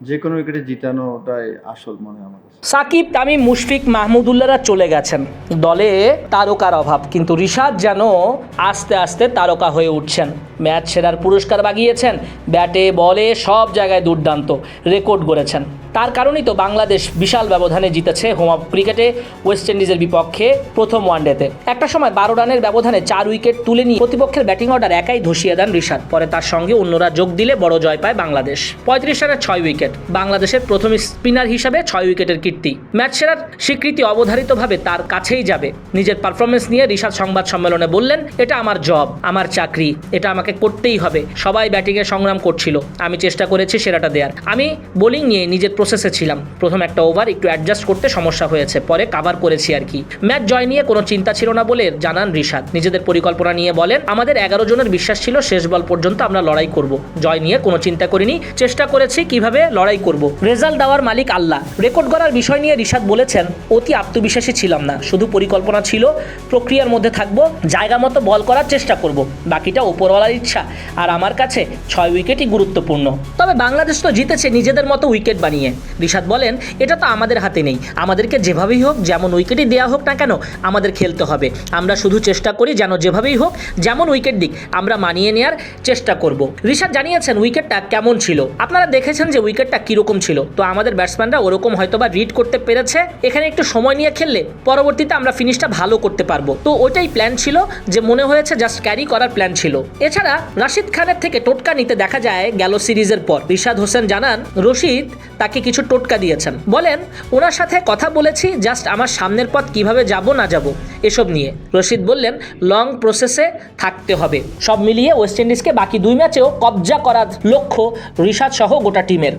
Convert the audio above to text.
যে কোনো উইকেটে জিতানোটাই আসল মনে আমার সাকিব, তামিম, মুশফিক, মাহমুদুল্লাহরা চলে গেছেন। দলে তারকার অভাব, কিন্তু রিশাদ যেন আস্তে আস্তে তারকা হয়ে উঠছেন। ম্যাচ সেরার পুরস্কার বাগিয়েছেন। ব্যাটে, বলে সব জায়গায় দুর্দান্ত রেকর্ড গড়েছেন। তার কারণেই তো বাংলাদেশ বিশাল ব্যবধানে জিতেছে হোম অফ ক্রিকেটে ওয়েস্ট ইন্ডিজের বিপক্ষে প্রথম ওয়ানডেতে। একটা সময় বারো রানের ব্যবধানে চার উইকেট তুলে নিয়ে প্রতিপক্ষের ব্যাটিং অর্ডার একাই ধসিয়ে দেন রিশাদ। পরে তার সঙ্গে অন্যরা যোগ দিলে বড় জয় পায় বাংলাদেশ। পঁয়ত্রিশ রানের ছয় উইকেট। বাংলাদেশের প্রথম স্পিনার হিসাবে ছয় উইকেটের কীর্তি। ম্যাচ সেরার স্বীকৃতি অবধারিতভাবে তার কাছেই যাবে। নিজের পারফরমেন্স নিয়ে রিশাদ সংবাদ সম্মেলনে বললেন, এটা আমার জব, আমার চাকরি, এটা আমাকে করতেই হবে। সবাই ব্যাটিংয়ে সংগ্রাম করছিল। আমি চেষ্টা করেছি সেরাটা দেওয়ার আমি বোলিং নিয়ে নিজের প্রসেসে ছিলাম। প্রথম একটা ওভার একটু অ্যাডজাস্ট করতে সমস্যা হয়েছে। পরে কাভার করেছি আর কি। ম্যাচ জয় নিয়ে কোনো চিন্তা ছিল না বলে জানান রিশাদ। নিজেদের পরিকল্পনা নিয়ে বলেন, আমাদের এগারো জনের বিশ্বাস ছিল শেষ বল পর্যন্ত আমরা লড়াই করব। জয় নিয়ে কোনো চিন্তা করিনি। চেষ্টা করেছি কীভাবে লড়াই করব। রেজাল্ট দেওয়ার মালিক আল্লাহ। রেকর্ড করার বিষয় নিয়ে রিশাদ বলেছেন, অতি আত্মবিশ্বাসী ছিলাম না। শুধু পরিকল্পনা ছিল, প্রক্রিয়ার মধ্যে থাকব, জায়গা মতো বল করার চেষ্টা করব। বাকিটা ইচ্ছা। আর আমার কাছে ছয় উইকেটই গুরুত্বপূর্ণ। তবে বাংলাদেশ তো জিতেছে নিজেদের মতো উইকেট বানিয়ে। রিশাদ বলেন, এটা তো আমাদের হাতে নেই। আমাদেরকে যেভাবেই হোক, যেমন উইকেটই দেওয়া হোক না কেন, আমাদের খেলতে হবে। আমরা শুধু চেষ্টা করি যেন যেভাবেই হোক, যেমন উইকেট দিক, আমরা মানিয়ে নেওয়ার চেষ্টা করব। রিশাদ জানিয়েছেন, উইকেটটা কেমন ছিল? আপনারা দেখেছেন যে উইকেটটা কীরকম ছিল। তো আমাদের ব্যাটসম্যানরা ওরকম হয়তোবা রিড করতে পেরেছে। এখানে একটু সময় নিয়ে খেললে পরবর্তীতে আমরা ফিনিশটা ভালো করতে পারব। তো ওইটাই প্ল্যান ছিল, যে মনে হয়েছে জাস্ট ক্যারি করার প্ল্যান ছিল। এছাড়া রাশিদ খানের থেকে টোটকা নিতে দেখা যায় গেল সিরিজের পর। রিশাদ হোসেন জানান, রশিদ তাকে কিছু টোটকা দিয়েছেন। বলেন, ওনার সাথে কথা বলেছি, জাস্ট আমার সামনের পথ কীভাবে যাব না যাব, এসব নিয়ে। রশিদ বললেন, লং প্রসেসে থাকতে হবে। সব মিলিয়ে ওয়েস্ট ইন্ডিজকে বাকি দুই ম্যাচেও কবজা করার লক্ষ্য রিশাদ সহ গোটা টিমের।